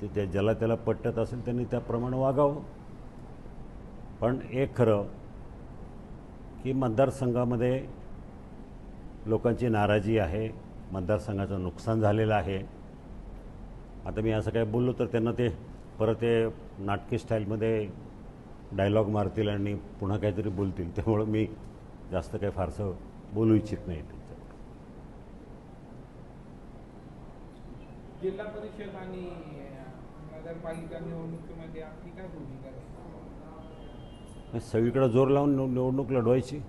ते त्या ज्याला त्याला पटत असेल त्यांनी त्याप्रमाणे वागावं. पण एक खरं की मतदारसंघामध्ये लोकांची नाराजी आहे मतदारसंघाचं नुकसान झालेलं आहे. आता मी असं काय बोललो तर त्यांना ते परत ते नाटकी स्टाईलमध्ये डायलॉग मारतील आणि पुन्हा काहीतरी बोलतील. त्यामुळं मी जास्त काही फारसं बोलू इच्छित नाही त्यांच्यावर जिल्हा परिषद आणि नगरपालिका निवडणुकीमध्ये आपली काय भूमिका आहे? आणि सगळीकडे जोर लावून निव- निवडणूक लढवायची.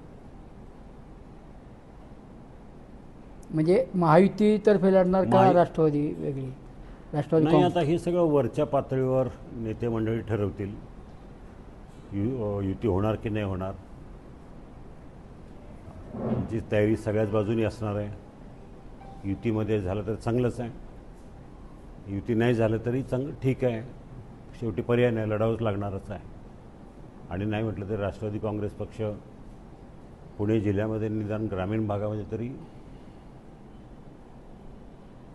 म्हणजे महायुतीतर्फे लढणार का राष्ट्रवादी वेगळी? राष्ट्रवादी नाही आता हे सगळं वरच्या पातळीवर नेते मंडळी ठरवतील. यु युती होणार की नाही होणार? जी तयारी सगळ्याच बाजूनी असणार आहे. युतीमध्ये झालं तर चांगलंच आहे. युती नाही झालं तरी चांगलं ठीक आहे. शेवटी पर्याय नाही लढावंच लागणारच आहे. आणि नाही म्हटलं तरी राष्ट्रवादी काँग्रेस पक्ष पुणे जिल्ह्यामध्ये निदान ग्रामीण भागामध्ये तरी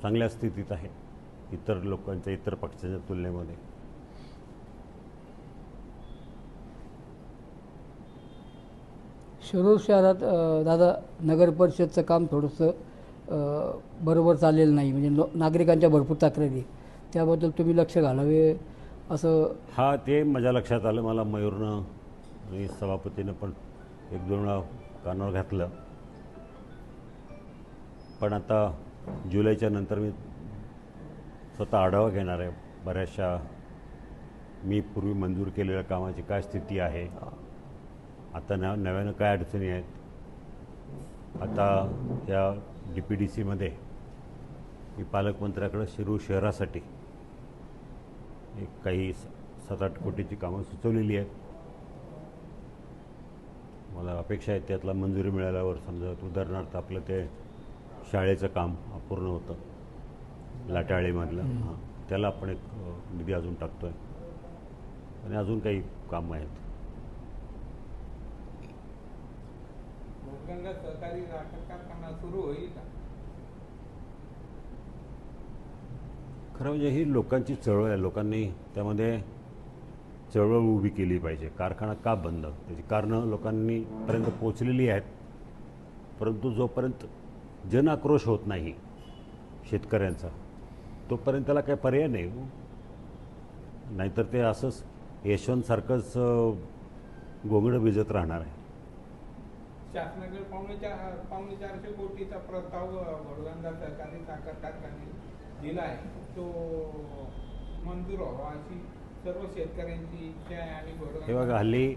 चांगल्या स्थितीत आहे. इतर लोकांच्या इतर पक्षाच्या तुलनेमध्ये. शिरूर शहरात दादा नगर परिषदचं काम थोडंसं बरोबर चाललेलं नाही. म्हणजे लो- नागरिकांच्या भरपूर तक्रारी त्याबद्दल तुम्ही लक्ष घालावे असं हा ते माझ्या लक्षात आलं. मला मयूरनं आणि सभापतीनं पण एक दोन वेळा कानावर घातलं. पण आता जुलैच्या नंतर मी स्वतः आढावा घेणार आहे. बऱ्याचशा मी पूर्वी मंजूर केलेल्या कामाची काय स्थिती आहे. आता नव्यानं काय अडचणी आहेत. आता या डी पी डी सीमध्ये मी पालकमंत्र्याकडे शिरूर शहरासाठी एक काही स- सात आठ कोटीची कामं सुचवलेली आहेत. मला अपेक्षा आहे त्यातला मंजुरी मिळाल्यावर समजा उदाहरणार्थ आपलं ते शाळेचं काम अपूर्ण होतं. लाटाळीमधलं. हां. त्याला आपण एक निधी अजून टाकतो आहे आणि अजून काही कामं आहेत. गंगा सहकारी साखर कारखाना सुरू होईल का? खरं म्हणजे ही लोकांची चळवळ आहे. लोकांनी त्यामध्ये चळवळ उभी केली पाहिजे. कारखाना का बंद? त्याची कारणं लोकांनी पर्यंत पोचलेली आहेत. परंतु जोपर्यंत जनआक्रोश होत नाही शेतकऱ्यांचा तोपर्यंत त्याला काही पर्याय नाही हो. नाहीतर ते असंच यशवंतसारखंच गोंगडं भिजत राहणार आहे. शासनाकडे पावणे चार पावणे चारशे कोटीचा प्रस्ताव भोडगंगा सहकारी साखर कारखान्याने दिला आहे. तो मंजूर व्हावा अशी सर्व शेतकऱ्यांची इच्छा आहे आणि हे बघा हल्ली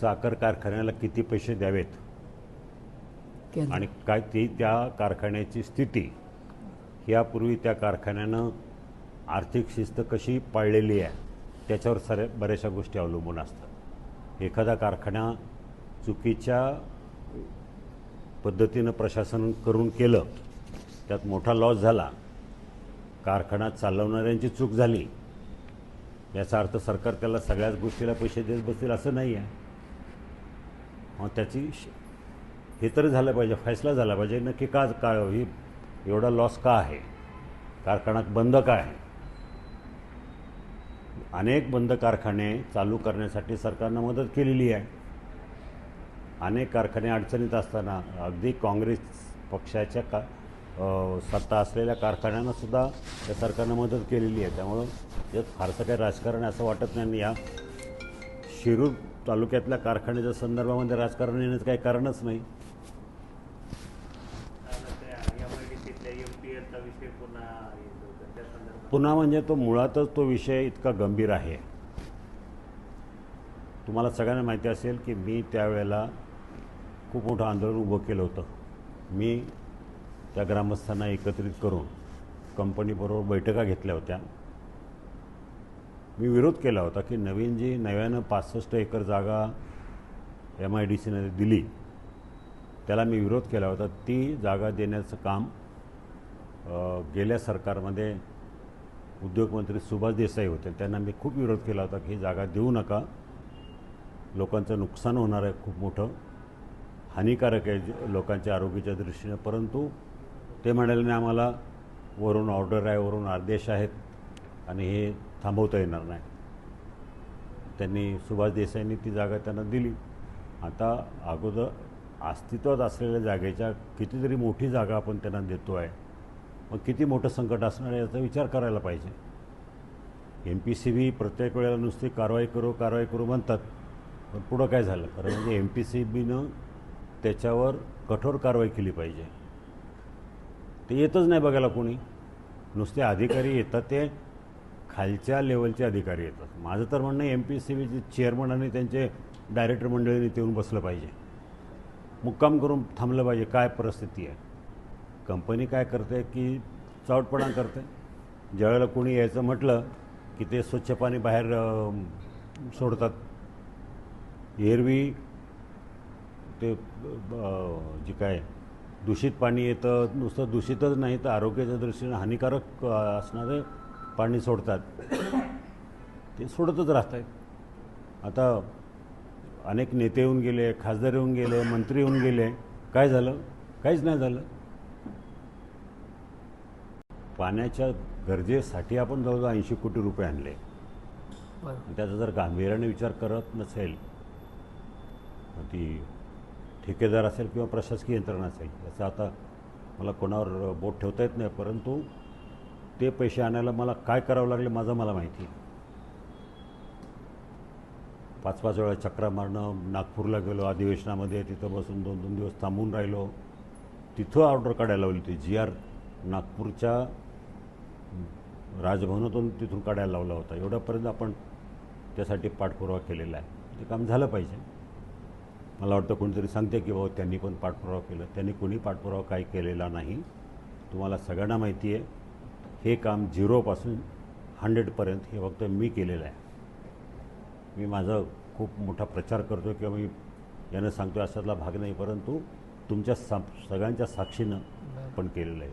साखर कारखान्याला किती पैसे द्यावेत? आणि काय ती त्या कारखान्याची स्थिती? यापूर्वी त्या कारखान्यानं आर्थिक शिस्त कशी पाळलेली आहे त्याच्यावर साऱ्या बऱ्याचशा गोष्टी अवलंबून असतात. एखादा कारखाना चुकीच्या पद्धतीनं प्रशासन करून केलं त्यात मोठा लॉस झाला. कारखाना चालवणाऱ्यांची चूक झाली. याचा अर्थ सरकार त्याला सगळ्याच गोष्टीला पैसे देत बसतील असं नाही आहे. मग त्याची श- हे तरी झालं पाहिजे फैसला झाला पाहिजे. नक्की का काय ही एवढा लॉस का आहे? कारखाना बंद का आहे? अनेक बंद कारखाने चालू करण्यासाठी सरकारनं मदत केलेली आहे. अनेक कारखाने अडचणीत असताना अगदी काँग्रेस पक्षाच्या का सत्ता असलेल्या कारखान्यांनासुद्धा या त्या सरकारनं मदत केलेली आहे. त्यामुळं यात फारसं काही राजकारण आहे असं वाटत नाही. आणि या शिरूर तालुक्यातल्या कारखान्याच्या संदर्भामध्ये राजकारण येण्याचं काही कारणच नाही. पुन्हा म्हणजे तो मुळातच तो विषय इतका गंभीर आहे. तुम्हाला सगळ्यांना माहिती असेल की मी त्यावेळेला खूप मोठं आंदोलन उभं केलं होतं. मी त्या ग्रामस्थांना एकत्रित करून कंपनीबरोबर बैठका घेतल्या होत्या. मी विरोध केला होता की नवीन जी नव्यानं पासष्ट एकर जागा एम आय डी सीने दिली. त्याला मी विरोध केला होता. ती जागा देण्याचं काम गेल्या सरकारमध्ये उद्योगमंत्री सुभाष देसाई होते. त्यांना मी खूप विरोध केला होता की ही जागा देऊ नका. लोकांचं नुकसान होणार आहे खूप मोठं. हानिकारक आहे जे- लोकांच्या आरोग्याच्या दृष्टीनं. परंतु ते म्हणाले नाही आम्हाला वरून ऑर्डर आहे वरून आदेश आहेत आणि हे थांबवता येणार नाही. त्यांनी सुभाष देसाईंनी ती जागा त्यांना दिली. आता अगोदर अस्तित्वात असलेल्या जागेच्या कितीतरी मोठी जागा आपण त्यांना देतो आहे. मग किती मोठं संकट असणार आहे याचा विचार करायला पाहिजे. एम पी सी बी प्रत्येक वेळेला नुसती कारवाई करू कारवाई करू म्हणतात. पण पुढं काय झालं? खरं म्हणजे एम पी सी बीनं त्याच्यावर कठोर कारवाई केली पाहिजे. ते येतच नाही बघायला कोणी. नुसते अधिकारी येतात ते खालच्या लेवलचे अधिकारी येतात. माझं तर म्हणणं एम पी सी बीचे चेअरमन आणि त्यांचे डायरेक्टर मंडळीने येऊन बसलं पाहिजे. मुक्काम करून थांबलं पाहिजे काय परिस्थिती आहे? कंपनी काय करते की चावटपणा करते? ज्यावेळेला कोणी यायचं म्हटलं की ते स्वच्छ पाणी बाहेर सोडतात. एरवी ते जे काय दूषित पाणी येतं नुसतं दूषितच नाही तर आरोग्याच्या दृष्टीने हानिकारक असणारे पाणी सोडतात. ते सोडतच राहत आहेत आता अनेक नेते येऊन गेले खासदार येऊन गेले मंत्री येऊन गेले. काय झालं? काहीच नाही झालं. पाण्याच्या गरजेसाठी आपण जवळजवळ ऐंशी कोटी रुपये आणले. त्याचा जर गांभीर्याने विचार करत नसेल ती ठेकेदार असेल किंवा प्रशासकीय यंत्रणा असेल याचं आता मला कोणावर बोट ठेवता येत नाही परंतु ते पैसे आणायला मला काय करावं लागले माझं मला माहिती पाच पाच वेळा चक्रा मारणं नागपूरला गेलो अधिवेशनामध्ये तिथं बसून दोन दोन दिवस थांबून राहिलो. तिथं ऑर्डर काढायला लावली होती जी आर नागपूरच्या राजभवनातून तिथून काढायला लावला होता. एवढ्यापर्यंत आपण त्यासाठी पाठपुरावा केलेला आहे. ते काम झालं पाहिजे. मला वाटतं कोणीतरी सांगते की बाबा त्यांनी पण पाठपुरावा केला. त्यांनी कोणी पाठपुरावा काही केलेला नाही. तुम्हाला सगळ्यांना माहिती आहे हे काम झिरोपासून हंड्रेडपर्यंत हे फक्त मी केलेलं आहे. मी माझा खूप मोठा प्रचार करतो किंवा मी यानं सांगतो अशातला भाग नाही परंतु तुमच्या सा सगळ्यांच्या साक्षीनं पण केलेलं आहे